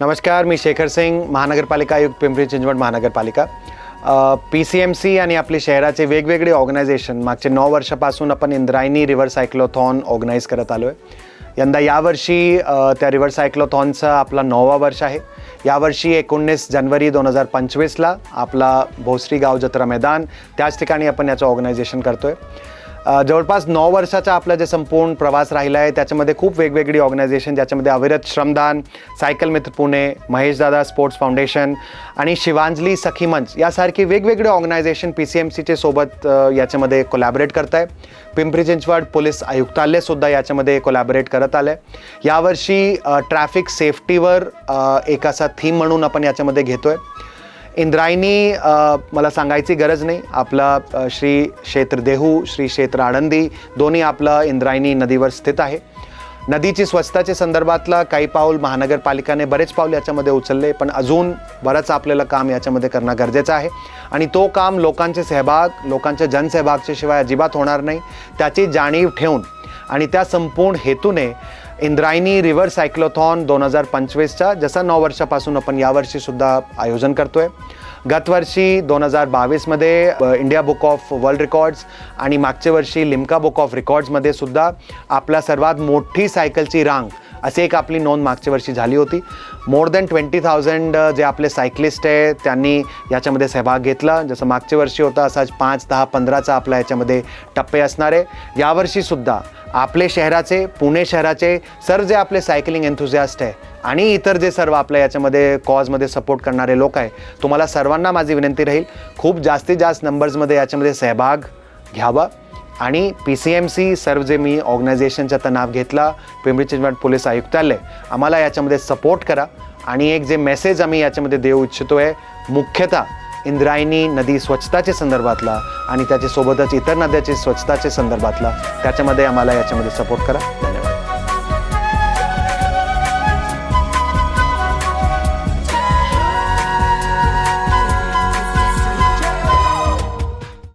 नमस्कार मी शेखर सिंग महानगरपालिका आयुक्त पिंपरी चिंचवड महानगरपालिका. पी सी एम सी आणि आपली शहराचे वेगवेगळे ऑर्गनायझेशन मागचे नऊ वर्षापासून आपण इंद्रायणी रिव्हर सायक्लोथॉन ऑर्गनाईज करत आलो आहे यंदा यावर्षी त्या रिव्हर सायक्लोथॉनचा आपला नववा वर्ष आहे. यावर्षी एकोणीस जानेवारी दोन हजार पंचवीसला आपला भोसरी गाव जत्रा मैदान त्याच ठिकाणी आपण याचं ऑर्गनायझेशन करतो आहे जवळपास नऊ वर्षाचा आपला जे संपूर्ण प्रवास राहिला आहे त्याच्यामध्ये खूप वेगवेगळी ऑर्गनायझेशन ज्याच्यामध्ये अविरत श्रमदान सायकल मित्र पुणे महेशदादा स्पोर्ट्स फाउंडेशन आणि शिवांजली सखी मंच यासारखी वेगवेगळे ऑर्गनायझेशन पी सी एम सीचे सोबत याच्यामध्ये कोलॅबरेट करत आहे पिंपरी चिंचवड पोलीस आयुक्तालयसुद्धा याच्यामध्ये कोलॅबरेट करत आलं आहे यावर्षी ट्रॅफिक सेफ्टीवर एक असा थीम म्हणून आपण याच्यामध्ये घेतो आहे इंद्रायणी मला सांगायची गरज नाही. आपला श्री क्षेत्र देहू श्री क्षेत्र आळंदी दोन्ही आपलं इंद्रायणी नदीवर स्थित आहे. नदीची स्वच्छताच्या संदर्भातला काही पाऊल महानगरपालिकाने बरेच पाऊल याच्यामध्ये उचलले पण अजून बरंच आपल्याला काम याच्यामध्ये करणं गरजेचं आहे. आणि तो काम लोकांचे सहभाग लोकांच्या जनसहभागच्या शिवाय अजिबात होणार नाही. त्याची जाणीव ठेवून आणि त्या संपूर्ण हेतूने इंद्रायणी रिव्हर सायक्लोथॉन दोन हजार पंचवीसचा जसा नऊ वर्षापासून आपण यावर्षीसुद्धा आयोजन करतोय. गतवर्षी दोन हजार बावीसमध्ये India book of world records आणि मागच्या वर्षी लिम्का बुक ऑफ रेकॉर्ड्समध्ये सुद्धा आपल्या सर्वात मोठी सायकलची रांग अशी एक आपली नोंद मागच्या वर्षी झाली होती. मोर दॅन ट्वेंटी थाउजंड जे आपले सायक्लिस्ट आहे त्यांनी याच्यामध्ये सहभाग घेतला. जसं मागच्या वर्षी होता असाच पाच दहा पंधराचा आपला याच्यामध्ये टप्पे असणार आहे. यावर्षीसुद्धा आपले शहराचे पुणे शहराचे सर जे आपले सायकलिंग एन्थुझियास्ट आहे आणि इतर जे सर्व आपल्या याच्यामध्ये कॉजमध्ये सपोर्ट करणारे लोक आहे तुम्हाला सर्वांना माझी विनंती राहील. खूप जास्तीत जास्त नंबर्समध्ये याच्यामध्ये सहभाग घ्यावा. आणि पी सी एम सी सर्व जे मी ऑर्गनायझेशनचा आता नाव घेतला पिंपरी चिंचवड पोलीस आयुक्तालय आम्हाला याच्यामध्ये सपोर्ट करा. आणि एक जे मेसेज आम्ही याच्यामध्ये देऊ इच्छितो आहे मुख्यतः इंद्रायणी नदी स्वच्छताच्या संदर्भातला आणि त्याच्यासोबतच इतर नद्याची स्वच्छताच्या संदर्भातला त्याच्यामध्ये आम्हाला याच्यामध्ये सपोर्ट करा. धन्यवाद.